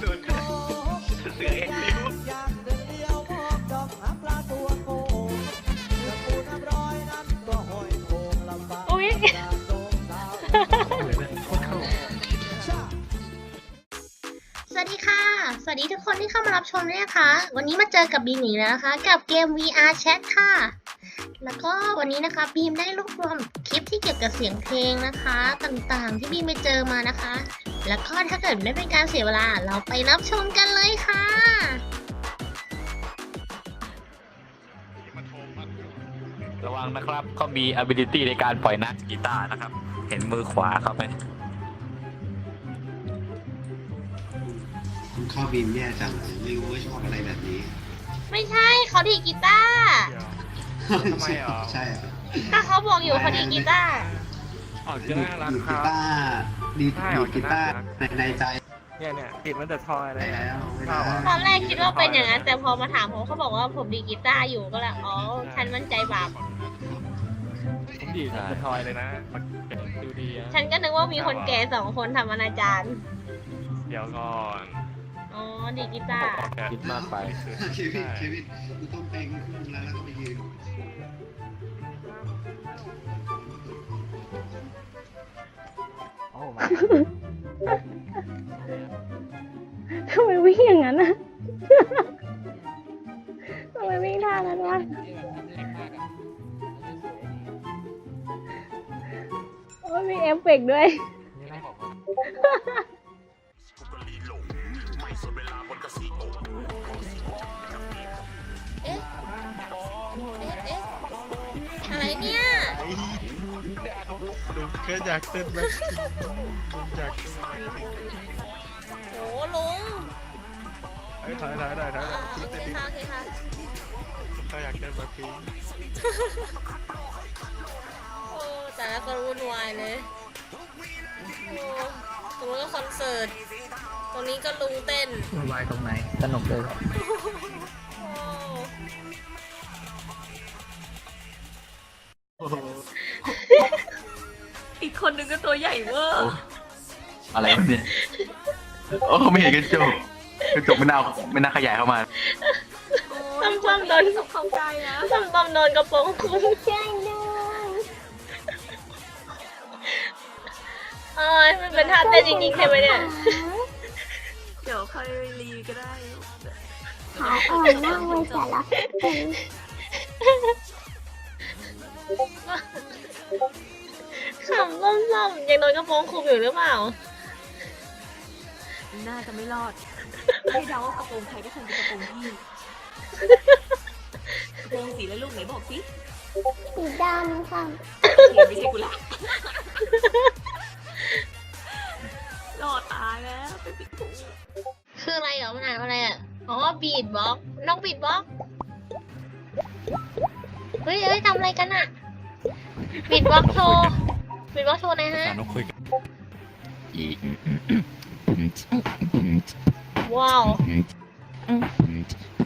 โดนเสือเอ็นนิ้วอยากเดินเลี้ยวมองดอกหาปลาตัวโกงเรือปูน้ำร้อยนั้นก็ห้อยโคงลำบากอุ๊ย สวัสดีค่ะ สวัสดีทุกคนที่เข้ามารับชมด้วยนะคะ วันนี้มาเจอกับบีมอีแล้วนะคะ กับเกม VR Chat ค่ะ แล้วก็วันนี้นะคะบีมได้รวบรวมคลิปที่เกี่ยวกับเสียงเพลงนะคะ ต่างๆ ที่บีมไปเจอมานะคะ แล้วก็ถ้าเกิดไม่เป็นการเสียเวลาเราไปรับชมกันเลยค่ะระวังนะครับเขามี ability ในการปล่อยนักกีตาร์นะครับ เห็นมือขวาเขาไหมคุณเข้าบีมแย่จังเลยไม่รู้ว่าชอบอะไรแบบนี้ ไม่ใช่เขาดีดกีตาร์ ทำไมอะใช่เหรอก็เขาบอกอยู่เขาดีดกีตาร์อ๋อดีจะดน่ารักดีดคกีรับ ตาร์ดีดใช่ดีดกีตาร์น่ารัก ในในใจเนี่ยเนี่ยติดมันแต่ทอยไปเลยแล้วไม่ได้ ตอนแรกคิดว่าเป็นอย่างนั้น แต่พอมาถามผมเขาบอกว่าผมดีดกีตาร์อยู่ก็เลยอ๋อฉันมั่นใจบาปผมดีดแต่ทอยเลยนะดูดีอะฉันก็นึกว่ามีคนแก่สองคนทำอนาจารเดี๋ยวก่อนอ๋อดีดกีตาร์ คิดมากไป เควินเควินกูต้องแปลง ทำไมวิ่งอย่างนั้นอะทำไมวิ่งท่านั้นวะโอ้ยมีเอฟเฟกต์ด้วย เอ๊ะ เอ๊ะ เอ๊ะ อะไรเนี่ย ดูแค่อยากเต้นไหมอยากโหลุงไอ้ถอยถอยถอยถอยอ่าโอเคค่ะโอเคค่ะก็อยากเต้นแบบนี้โอ้แต่ละคนวุ่นวายเลยโอ้ตรงนู้นก็คอนเสิร์ตตรงนี้ก็ลุงเต้นวายตรงไหน สนุกเลยโอ้ คนนึงก็ตัวใหญ่เวอร์อะไรวะเนี่ยโอ้ไม่เห็นกระจกกระจกไม่น่าไม่น่าขยายเข้ามาต้มต้มโดนเข้าใกล้นะต้มต้มโดนกระโปรงคุณใช่เลยเอ้ยมันเป็นท่าเต้นจริงๆใช่ไหมเนี่ย เดี๋ยวค่อยรีก็ได้ ขาอ่อนมากเลยแต่ละคน ขำล่มๆยังโดนกระโปรงคลุมอยู่หรือเปล่า น่าจะไม่รอด ให้เดาว่ากระโปรงใครก็คงเป็นกระโปรงพี่กระโปรงสีแล้วลูกไหนบอกสิสีดำค่ะเขียนไม่ใช่กูละรอดตายแล้วเป็นปิดถุงคืออะไรเหรอมันอ่านว่าอะไรอะ อ๋อบีดบ็อกน้องบีดบ็อกเฮ้ยเฮ้ยทำอะไรกันอะบีดบ็อกโชว์ บีดบ็อกโชว์หนะฮะสารนกคุยกันว้าว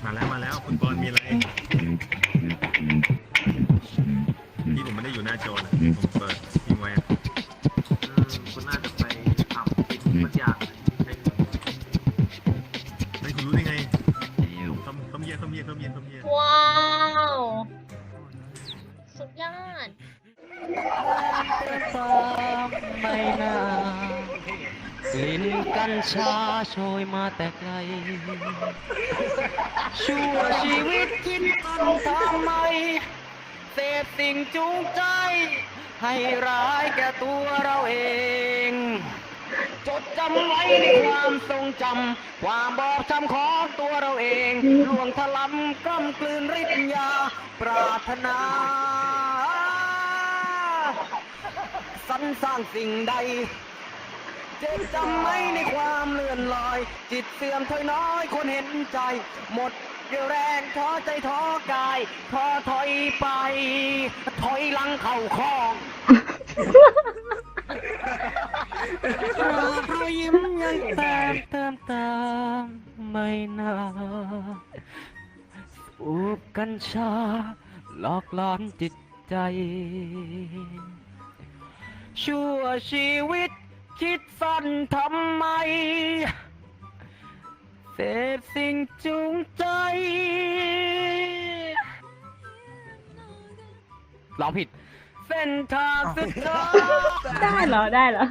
มาแล้วมาแล้วคุณบอลมีอะไรที่ผมไม่ได้อยู่หน้าจอนะผมเปิดทิ้งไว้อะเออคุณน่าจะไปทำปิดบางอย่างให้ให้คุณรู้ได้ไงคำคำเยี่ยคำเยี่ยคำเยี่ยคำเยี่ยว้าว สุดยอด ไม่นากลิ่นกัญชาโชยมาแต่ไกล ชั่วชีวิตคิดมันทำไม เสพสิ่งจูงใจ ให้ร้ายแก่ตัวเราเอง จดจำไว้ในความทรงจำ ความบอบช้ำของตัวเราเอง ลวงทะลำกล้ำกลืนฤทธิ์ยา ปรารถนา ส รรสร้างสิ่งใด เจ็บจำไม่ในความเลื่อนลอย จิตเสื่อมถอยน้อยคนเห็นใจ หมดเรี่ยวแรงท้อใจท้อกายท้อถอยไป ถอยหลังเข่าคลองรอยยิ้มยังเติมเติมเติมไม่นานสูบกัญชาหลอกหลอนจิตใจ ชั่วชีวิต คิดสั้นทำไม เสพสิ่งจูงใจร้องผิด เส้นทางสุดท้ายได้เหรอ ได้เหรอ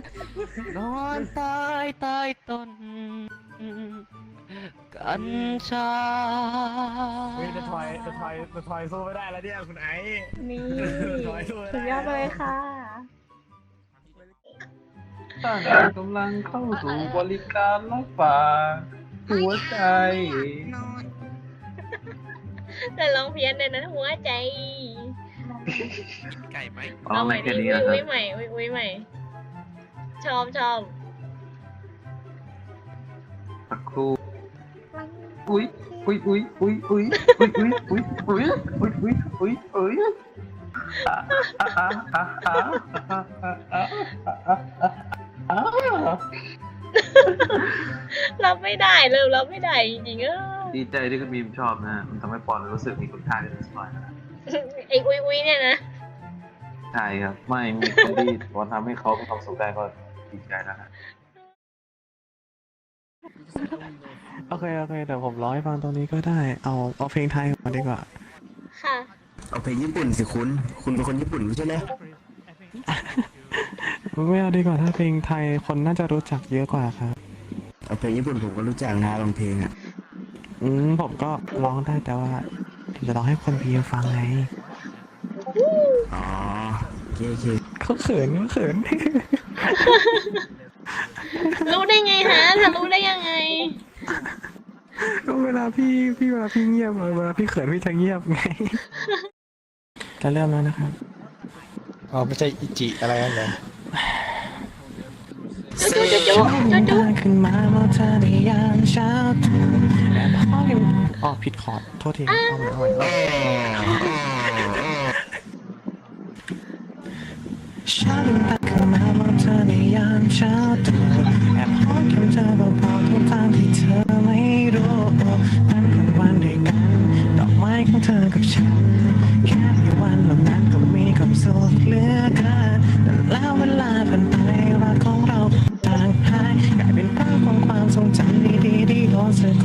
นอนตายใต้ต้นกัญชา เฮ้ยเดอะทอยเดอะทอยเดอะทอยสู้ไม่ได้แล้วเนี่ยคุณไอ้นี่ถอยสู้สุดยอดเลยค่ะ กำลังเข้าสู่บริการรับฝากหัวใจแต่ร้องเพี้ยนเลยนะหัวใจไก่ไหมเอาใหม่ดิอุ้ยอุ้ยใหม่อุ้ยอุ้ยใหม่ชอบชอบสักครู่อุ้ย อุ้ยอุ้ยอุ้ยอุ้ยอุ้ยอุ้ยอุ้ยอุ้ยอุ้ยอุ้ยอุ้ยอุ้ยอะะรับไม่ได้เลยรับไม่ได้จริงๆเออดีใจที่คุณบีมชอบนะมันทำให้ปอนรู้สึกมีคุณค่าในสมอยนะไอ้อุ้ยอุ้ยเนี่ยนะใช่ครับ ไม่มีคนที่ปอนทำให้เขามีความสุขได้ก็ดีใจแล้วนะโอเคโอเคเดี๋ยวผมร้องให้ฟังตรงนี้ก็ได้ เอาเอาเพลงไทยมาดีกว่า ค่ะ เอาเพลงญี่ปุ่นสิคุณ คุณเป็นคนญี่ปุ่นไม่ใช่เหรอ ไม่เอาดีกว่าถ้าเพลงไทยคนน่าจะรู้จักเยอะกว่าครับเอาเพลงญี่ปุ่นผมก็รู้จักนะบางเพลงอะ อืมผมก็ร้องได้แต่ว่าผมจะร้องให้คนพีฟังไง อ๋อโอเคโอเคเขาเขินเขาเขิน รู้ได้ไงฮะถ้ารู้ได้ยังไง ก็เวลาพี่พี่เวลาพี่เงียบเวลาพี่เขินพี่จะเงียบไง จะเริ่มแล้วนะครับ อ๋อไม่ใช่อิจิอะไรนั่นเลย จุ๊จุ๊จุ๊จุ๊จุ๊จุ๊ขึ้นมาเมื่อเธอในยามเช้าตรู่แอบห้องอยู่อ๋อผิดคอร์ดโทษทีเอาใหม่เอาใหม่เอาใหม่ฉันตักขึ้นมาเมื่อเธอในยามเช้าตรู่แอบ Rồi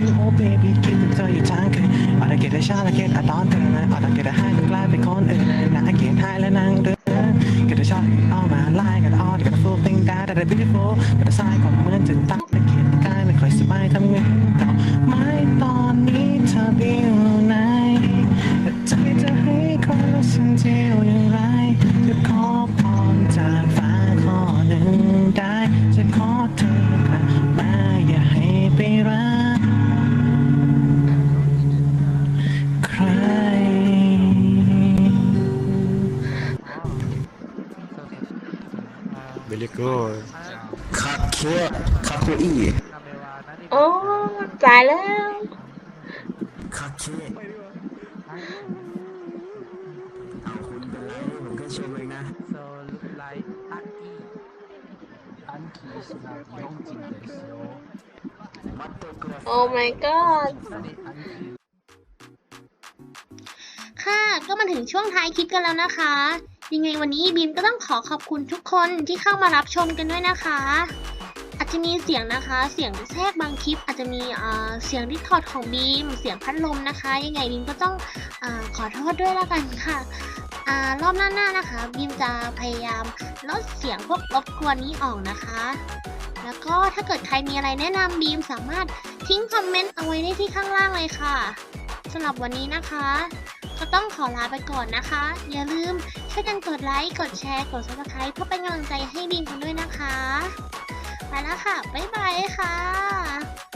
you oh baby คิดถึงเธออยู่ทั้งคืนอาจจะเกิดได้ชาและเกิดอาตอนเธอนะอาจจะเกิดได้ให้กลายเป็นคนอื่นนะเกิดให้และนั่งเดินเกิดได้ชอบ all my life got all got a full thing that that beautiful ก็ได้สายของเหมือนจะตา เบลิโก้คาเคคาโคอีโอ้ตายแล้วคาเคเอาคุณเป็นไรผมแค่ชมเองนะโอ้ my god ค่ะ ก็มาถึงช่วงท้ายคลิปกันแล้วนะคะ ยังไงวันนี้บีมก็ต้องขอขอบคุณทุกคนที่เข้ามารับชมกันด้วยนะคะ อาจจะมีเสียงนะคะ เสียงแทรกบางคลิป อาจจะมีเสียงดิสคอร์ดของบีม เสียงพัดลมนะคะ ยังไงบีมก็ต้องอขอโทษด้วยแล้วกันค่ะอรอบหน้าๆนะคะ บีมจะพยายามลดเสียงพวกรบกวนนี้ออกนะคะ แล้วก็ถ้าเกิดใครมีอะไรแนะนำบีมสามารถทิ้งคอมเมนต์เอาไว้ได้ที่ข้างล่างเลยค่ะสำหรับวันนี้นะคะ ก็ต้องขอลาไปก่อนนะคะ อย่าลืม ช่วยกันกดไลค์ กดแชร์ กด subscribe เพื่อเป็นกำลังใจให้บีมกันด้วยนะคะ ไปแล้วค่ะ บ๊ายบายค่ะ